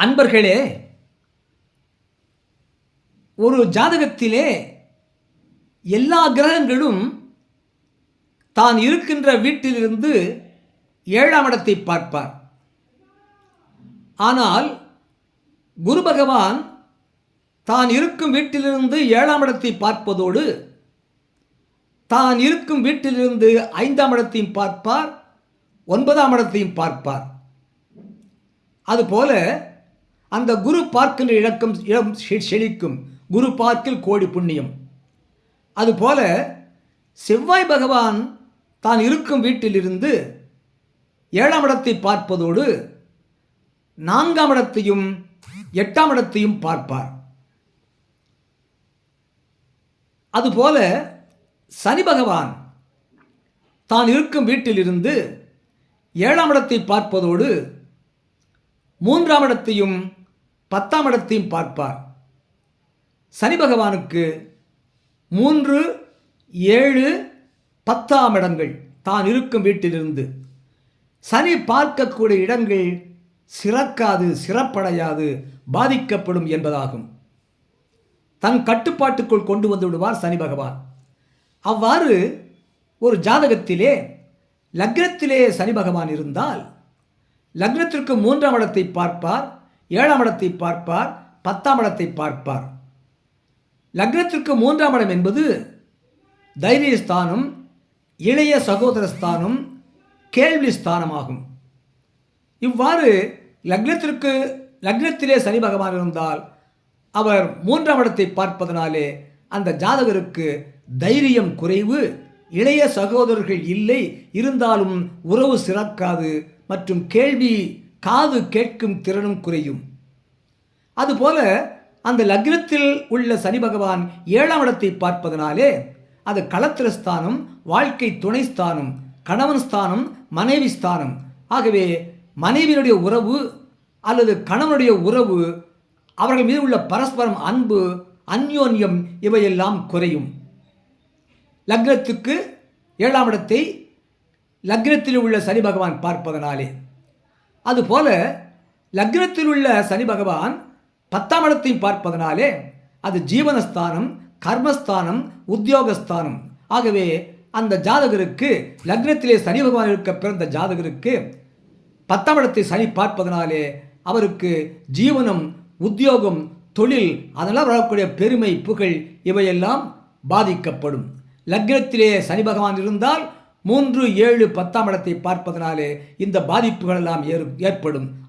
அன்பர்களே ஒரு ஜாதகத்திலே எல்லா கிரகங்களும் தான் இருக்கின்ற வீட்டிலிருந்து ஏழாம் இடத்தை பார்ப்பார். ஆனால் குரு பகவான் தான் இருக்கும் வீட்டிலிருந்து ஏழாம் இடத்தை பார்ப்பதோடு தான் இருக்கும் வீட்டிலிருந்து ஐந்தாம் இடத்தையும் பார்ப்பார் ஒன்பதாம் இடத்தையும் பார்ப்பார். அதுபோல அந்த குரு பார்க்கின்ற இழக்கம் இடம் செழிக்கும். குரு பார்க்கில் கோடி புண்ணியம். அதுபோல செவ்வாய் பகவான் தான் இருக்கும் வீட்டிலிருந்து ஏழாம் இடத்தை பார்ப்பதோடு நான்காம் இடத்தையும் எட்டாம் இடத்தையும் பார்ப்பார். அதுபோல சனி பகவான் தான் இருக்கும் வீட்டிலிருந்து ஏழாம் இடத்தை பார்ப்பதோடு மூன்றாம் இடத்தையும் பத்தாம் இடத்தையும் பார்ப்பார். சனி பகவானுக்கு மூன்று ஏழு பத்தாம் இடங்கள் தான் இருக்கும் வீட்டிலிருந்து. சனி பார்க்கக்கூடிய இடங்கள் சிறக்காது சிறப்படையாது பாதிக்கப்படும் என்பதாகும். தன் கட்டுப்பாட்டுக்குள் கொண்டு வந்து விடுவார் சனி பகவான். அவ்வாறு ஒரு ஜாதகத்திலே லக்னத்திலே சனி பகவான் இருந்தால் லக்னத்திற்கு மூன்றாம் இடத்தை பார்ப்பார். ஏழாம் இடத்தை பார்ப்பார் பத்தாம் இடத்தை பார்ப்பார். லக்னத்திற்கு மூன்றாம் இடம் என்பது தைரியஸ்தானம் இளைய சகோதர ஸ்தானம் கேள்வி ஸ்தானமாகும். இவ்வாறு லக்னத்திற்கு லக்னத்திலே சனி பகவான் இருந்தால் அவர் மூன்றாம் இடத்தை பார்ப்பதனாலே அந்த ஜாதகருக்கு தைரியம் குறைவு இளைய சகோதரர்கள் இல்லை இருந்தாலும் உறவு சிறக்காது மற்றும் கேள்வி காது கேட்கும் திறனும் குறையும். அதுபோல அந்த லக்னத்தில் உள்ள சனி பகவான் ஏழாம் இடத்தை பார்ப்பதனாலே அது களத்திர ஸ்தானம் வாழ்க்கை துணை ஸ்தானம் கணவன் ஸ்தானம் மனைவி ஸ்தானம். ஆகவே மனைவியினுடைய உறவு அல்லது கணவனுடைய உறவு அவர்கள் மீது உள்ள பரஸ்பரம் அன்பு அந்யோன்யம் இவையெல்லாம் குறையும். லக்னத்துக்கு ஏழாம் இடத்தை லக்னத்தில் உள்ள சனி பகவான் பார்ப்பதனாலே. அதுபோல லக்னத்தில் உள்ள சனி பகவான் பத்தாம் இடத்தையும் பார்ப்பதனாலே அது ஜீவனஸ்தானம் கர்மஸ்தானம் உத்தியோகஸ்தானம். ஆகவே அந்த ஜாதகருக்கு லக்னத்திலே சனி பகவான் இருக்க பிறந்த ஜாதகருக்கு பத்தாம் இடத்தை சனி பார்ப்பதனாலே அவருக்கு ஜீவனம் உத்தியோகம் தொழில் அதனால் வரக்கூடிய பெருமை புகழ் இவையெல்லாம் பாதிக்கப்படும். லக்னத்திலே சனி பகவான் இருந்தால் மூன்று ஏழு பத்தாம் இடத்தை பார்ப்பதனாலே இந்த பாதிப்புகள் எல்லாம் ஏற்படும்.